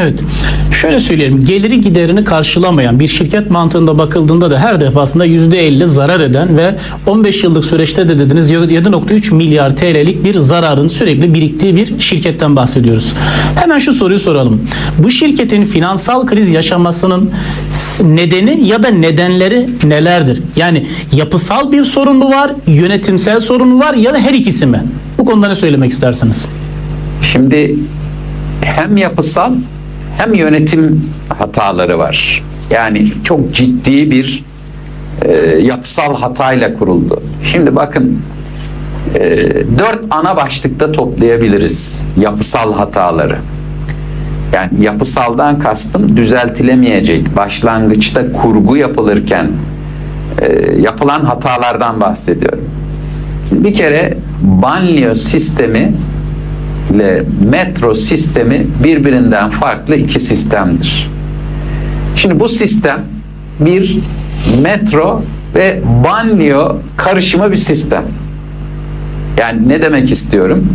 Evet. Şöyle söyleyelim. Geliri giderini karşılamayan bir şirket mantığında bakıldığında da her defasında %50 zarar eden ve 15 yıllık süreçte de dediniz 7.3 milyar TL'lik bir zararın sürekli biriktiği bir şirketten bahsediyoruz. Hemen şu soruyu soralım. Bu şirketin finansal kriz yaşamasının nedeni ya da nedenleri nelerdir? Yani yapısal bir sorun mu var, yönetimsel sorun mu var ya da her ikisi mi? Bu konuda ne söylemek istersiniz? Şimdi hem yapısal hem yönetim hataları var. Yani çok ciddi bir e, yapısal hatayla kuruldu. Şimdi bakın e, dört ana başlıkta toplayabiliriz yapısal hataları. Yani yapısaldan kastım düzeltilemeyecek başlangıçta kurgu yapılırken e, yapılan hatalardan bahsediyorum. Bir kere banliyö sistemi ile metro sistemi birbirinden farklı iki sistemdir. Şimdi bu sistem bir metro ve banliyö karışımı bir sistem. Yani ne demek istiyorum?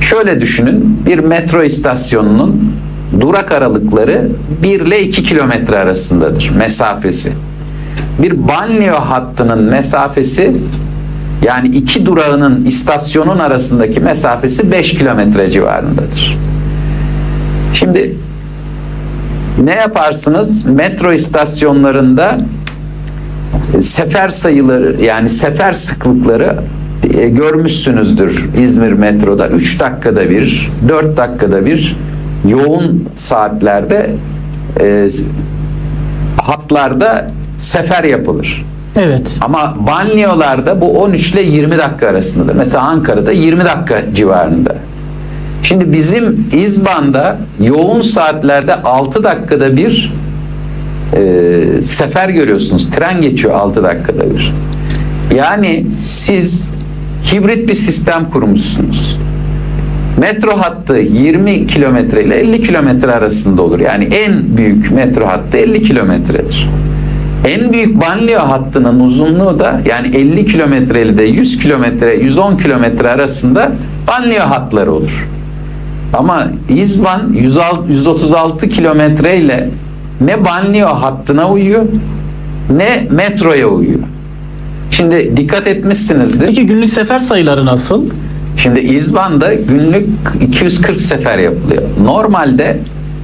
Şöyle düşünün, bir metro istasyonunun durak aralıkları 1 ile 2 kilometre arasındadır mesafesi. Bir banliyö hattının mesafesi yani iki durağının istasyonun arasındaki mesafesi 5 kilometre civarındadır. Şimdi ne yaparsınız? Metro istasyonlarında sefer sayıları yani sefer sıklıkları e, görmüşsünüzdür İzmir metroda 3 dakikada bir 4 dakikada bir yoğun saatlerde e, hatlarda sefer yapılır. Evet. Ama banliyölarda bu 13 ile 20 dakika arasındadır. Mesela Ankara'da 20 dakika civarında. Şimdi bizim İzban'da yoğun saatlerde 6 dakikada bir e, sefer görüyorsunuz. Tren geçiyor 6 dakikada bir. Yani siz hibrit bir sistem kurmuşsunuz. Metro hattı 20 kilometre ile 50 kilometre arasında olur. Yani en büyük metro hattı 50 kilometredir. En büyük banliyö hattının uzunluğu da yani 50 kilometre ile de 100 kilometre, 110 kilometre arasında banliyö hatları olur. Ama İzban 106 136 kilometre ile ne banliyö hattına uyuyor ne metroya uyuyor. Şimdi dikkat etmişsinizdir. Peki günlük sefer sayıları nasıl? Şimdi İzban'da günlük 240 sefer yapılıyor. Normalde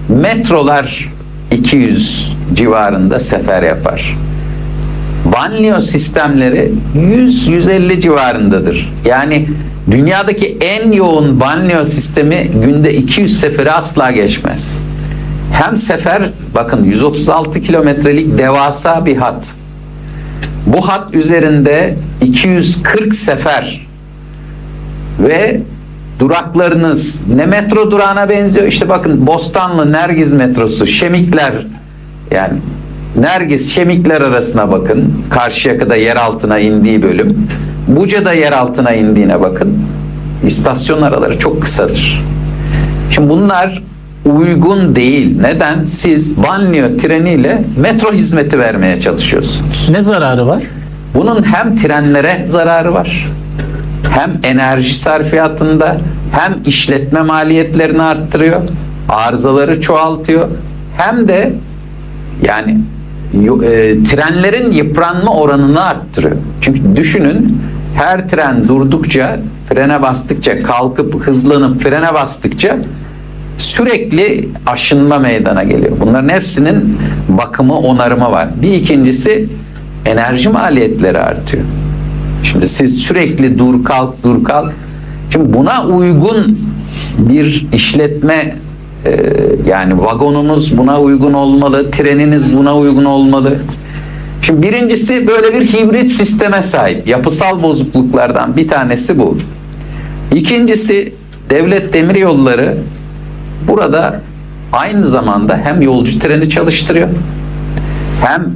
metrolar 200 civarında sefer yapar. Banliyö sistemleri 100-150 civarındadır. Yani dünyadaki en yoğun banliyö sistemi günde 200 seferi asla geçmez. Hem sefer bakın 136 kilometrelik devasa bir hat. Bu hat üzerinde 240 sefer ve duraklarınız ne metro durağına benziyor? İşte bakın Bostanlı Nergiz metrosu, Şemikler yani Nergiz Şemikler arasına bakın. Karşıyaka'da yer altına indiği bölüm. Buca'da yer altına indiğine bakın. İstasyon araları çok kısadır. Şimdi bunlar uygun değil. Neden? Siz banliyö treniyle metro hizmeti vermeye çalışıyorsunuz. Ne zararı var? Bunun hem trenlere zararı var, hem enerji sarfiyatında, hem işletme maliyetlerini arttırıyor, arızaları çoğaltıyor, hem de yani e, trenlerin yıpranma oranını arttırıyor. Çünkü düşünün her tren durdukça, frene bastıkça, kalkıp hızlanıp frene bastıkça sürekli aşınma meydana geliyor. Bunların hepsinin bakımı, onarımı var. Bir ikincisi enerji maliyetleri artıyor. Şimdi siz sürekli dur kalk dur kalk. Şimdi buna uygun bir işletme e, yani vagonunuz buna uygun olmalı, treniniz buna uygun olmalı. Şimdi birincisi böyle bir hibrit sisteme sahip. Yapısal bozukluklardan bir tanesi bu. İkincisi devlet demir yolları burada aynı zamanda hem yolcu treni çalıştırıyor hem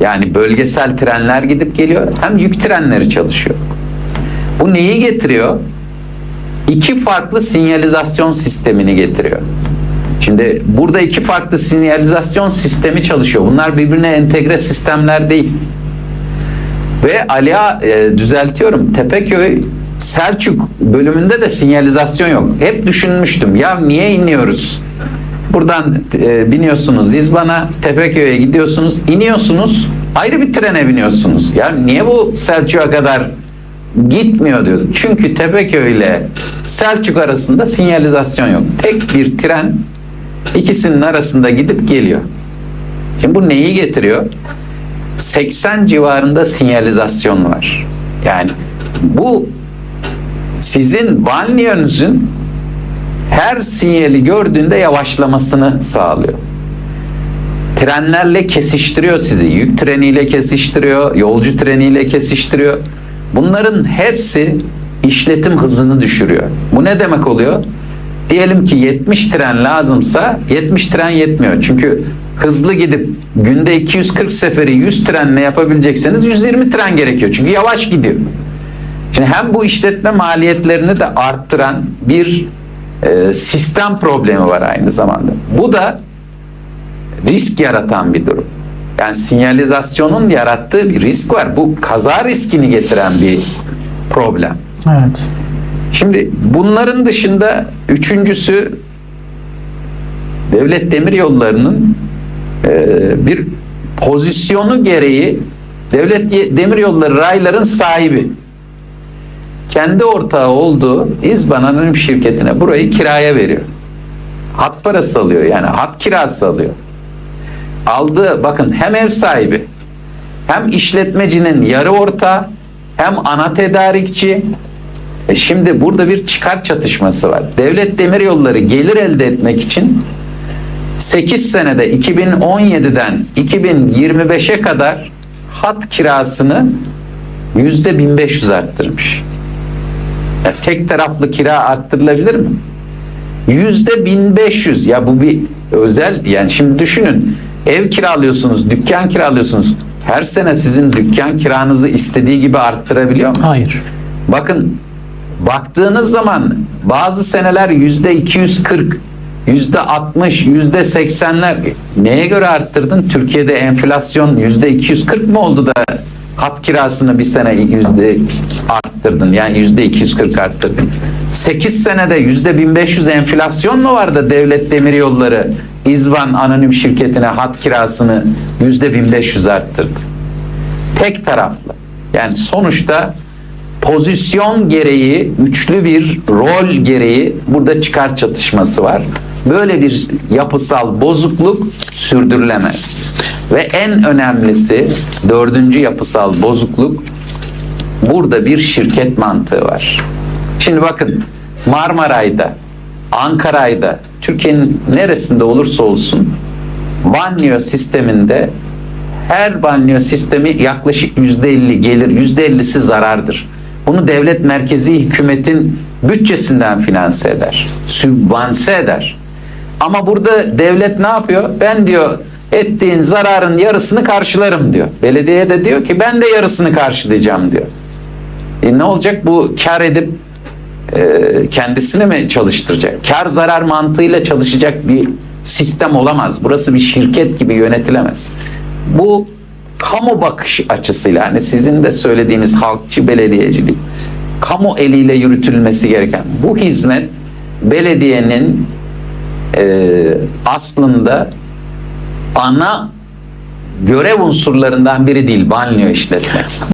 yani bölgesel trenler gidip geliyor hem yük trenleri çalışıyor. Bu neyi getiriyor? İki farklı sinyalizasyon sistemini getiriyor. Şimdi burada iki farklı sinyalizasyon sistemi çalışıyor. Bunlar birbirine entegre sistemler değil. Ve Ali'a e, düzeltiyorum Tepeköy Selçuk bölümünde de sinyalizasyon yok. Hep düşünmüştüm ya niye iniyoruz? Buradan e, biniyorsunuz İzban'a, Tepeköy'e gidiyorsunuz, iniyorsunuz, ayrı bir trene biniyorsunuz. Ya niye bu Selçuk'a kadar gitmiyor diyor. Çünkü Tepeköy ile Selçuk arasında sinyalizasyon yok. Tek bir tren ikisinin arasında gidip geliyor. Şimdi bu neyi getiriyor? 80 civarında sinyalizasyon var. Yani bu sizin banliyönüzün her sinyali gördüğünde yavaşlamasını sağlıyor. Trenlerle kesiştiriyor sizi. Yük treniyle kesiştiriyor, yolcu treniyle kesiştiriyor. Bunların hepsi işletim hızını düşürüyor. Bu ne demek oluyor? Diyelim ki 70 tren lazımsa 70 tren yetmiyor. Çünkü hızlı gidip günde 240 seferi 100 trenle yapabilecekseniz 120 tren gerekiyor. Çünkü yavaş gidiyor. Şimdi hem bu işletme maliyetlerini de arttıran bir e, sistem problemi var aynı zamanda. Bu da risk yaratan bir durum. Yani sinyalizasyonun yarattığı bir risk var. Bu kaza riskini getiren bir problem. Evet. Şimdi bunların dışında üçüncüsü devlet demir yollarının e, bir pozisyonu gereği devlet demir yolları rayların sahibi. Kendi ortağı olduğu İzban Anonim Şirketi'ne burayı kiraya veriyor. Hat parası alıyor yani hat kirası alıyor. Aldığı bakın hem ev sahibi hem işletmecinin yarı ortağı hem ana tedarikçi e şimdi burada bir çıkar çatışması var. Devlet Demiryolları gelir elde etmek için 8 senede 2017'den 2025'e kadar hat kirasını yüzde 1500 arttırmış. Ya tek taraflı kira arttırılabilir mi? Yüzde 1500 ya bu bir özel yani şimdi düşünün ev kiralıyorsunuz, dükkan kiralıyorsunuz. Her sene sizin dükkan kiranızı istediği gibi arttırabiliyor mu? Hayır. Bakın baktığınız zaman bazı seneler yüzde 240, yüzde 60, yüzde 80'ler neye göre arttırdın? Türkiye'de enflasyon yüzde 240 mı oldu da hat kirasını bir sene yüzde arttırdın? Yani yüzde 240 arttırdın. 8 senede yüzde 1500 enflasyon mu vardı devlet demir yolları İzban anonim şirketine hat kirasını yüzde 1500 arttırdı? tek taraflı. Yani sonuçta pozisyon gereği, üçlü bir rol gereği burada çıkar çatışması var. Böyle bir yapısal bozukluk sürdürülemez. Ve en önemlisi dördüncü yapısal bozukluk burada bir şirket mantığı var. Şimdi bakın Marmaray'da, Ankara'yda, Türkiye'nin neresinde olursa olsun banyo sisteminde her banyo sistemi yaklaşık yüzde elli gelir, yüzde ellisi zarardır. Bunu devlet merkezi hükümetin bütçesinden finanse eder, sübvanse eder. Ama burada devlet ne yapıyor? Ben diyor ettiğin zararın yarısını karşılarım diyor. Belediye de diyor ki ben de yarısını karşılayacağım diyor. E ne olacak bu kar edip e, kendisini mi çalıştıracak? Kar zarar mantığıyla çalışacak bir sistem olamaz. Burası bir şirket gibi yönetilemez. Bu kamu bakış açısıyla hani sizin de söylediğiniz halkçı belediyecilik kamu eliyle yürütülmesi gereken bu hizmet belediyenin e, aslında ana görev unsurlarından biri değil banyo işletmek.